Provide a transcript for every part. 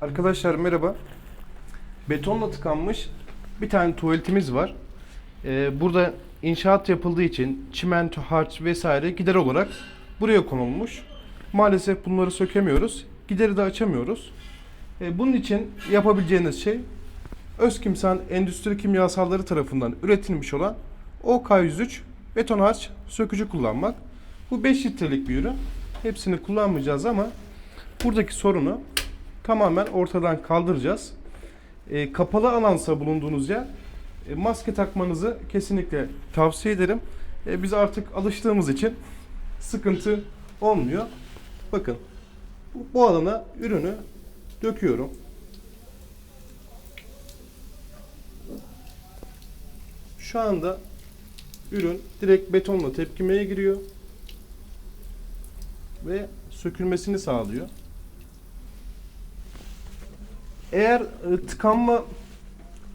Arkadaşlar merhaba. Betonla tıkanmış bir tane tuvaletimiz var. Ee, burada inşaat yapıldığı için çimento, harç vesaire gider olarak buraya konulmuş. Maalesef bunları sökemiyoruz. Gideri de açamıyoruz. Ee, bunun için yapabileceğiniz şey Özkimsan Endüstri Kimyasalları tarafından üretilmiş olan OK103 beton harç sökücü kullanmak. Bu 5 litrelik bir ürün. Hepsini kullanmayacağız ama buradaki sorunu tamamen ortadan kaldıracağız. E, kapalı alansa bulunduğunuz yer e, maske takmanızı kesinlikle tavsiye ederim. E, biz artık alıştığımız için sıkıntı olmuyor. Bakın bu, bu alana ürünü döküyorum. Şu anda ürün direkt betonla tepkimeye giriyor ve sökülmesini sağlıyor. Eğer e, tıkanma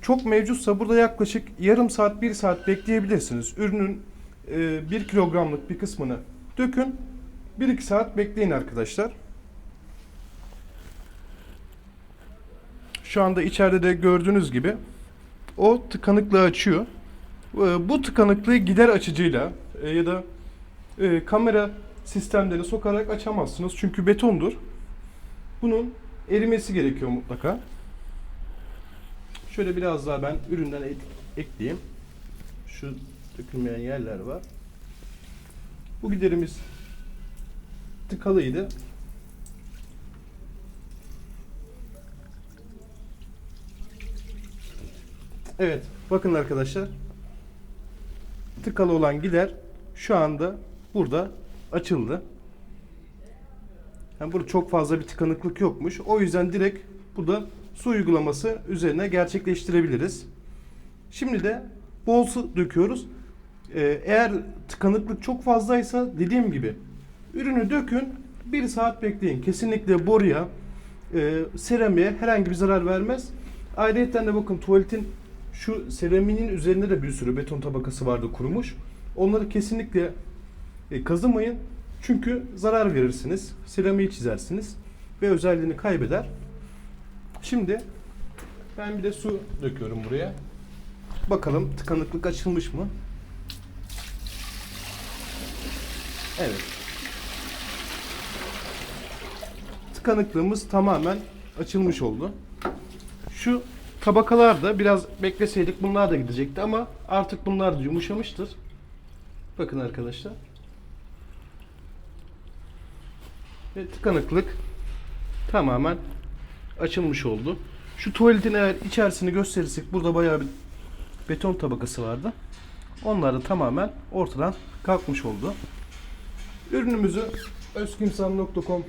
çok mevcutsa burada yaklaşık yarım saat, bir saat bekleyebilirsiniz. Ürünün e, 1 kilogramlık bir kısmını dökün. 1-2 saat bekleyin arkadaşlar. Şu anda içeride de gördüğünüz gibi o tıkanıklığı açıyor. E, Bu tıkanıklığı gider açıcıyla ya da kamera sistemleri sokarak açamazsınız. Çünkü betondur. Bunun erimesi gerekiyor mutlaka. Şöyle biraz daha ben üründen ek- ekleyeyim. Şu dökülmeyen yerler var. Bu giderimiz tıkalıydı. Evet, bakın arkadaşlar. Tıkalı olan gider şu anda burada açıldı. Yani burada çok fazla bir tıkanıklık yokmuş. O yüzden direkt burada su uygulaması üzerine gerçekleştirebiliriz. Şimdi de bol su döküyoruz. Ee, eğer tıkanıklık çok fazlaysa dediğim gibi ürünü dökün bir saat bekleyin. Kesinlikle boruya, e, seramiğe herhangi bir zarar vermez. Ayrıca de bakın tuvaletin şu seraminin üzerinde de bir sürü beton tabakası vardı kurumuş. Onları kesinlikle e, kazımayın. Çünkü zarar verirsiniz. Seramiği çizersiniz. Ve özelliğini kaybeder. Şimdi ben bir de su döküyorum buraya. Bakalım tıkanıklık açılmış mı? Evet. Tıkanıklığımız tamamen açılmış oldu. Şu tabakalar da biraz bekleseydik bunlar da gidecekti ama artık bunlar da yumuşamıştır. Bakın arkadaşlar. Ve tıkanıklık tamamen açılmış oldu. Şu tuvaletin eğer içerisini gösterirsek burada bayağı bir beton tabakası vardı. Onlar da tamamen ortadan kalkmış oldu. Ürünümüzü özkimsan.com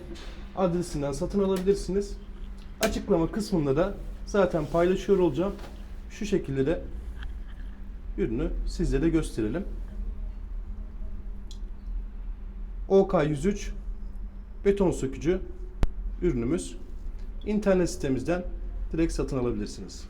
adresinden satın alabilirsiniz. Açıklama kısmında da zaten paylaşıyor olacağım. Şu şekilde de ürünü sizlere gösterelim. OK103 beton sökücü ürünümüz. İnternet sitemizden direkt satın alabilirsiniz.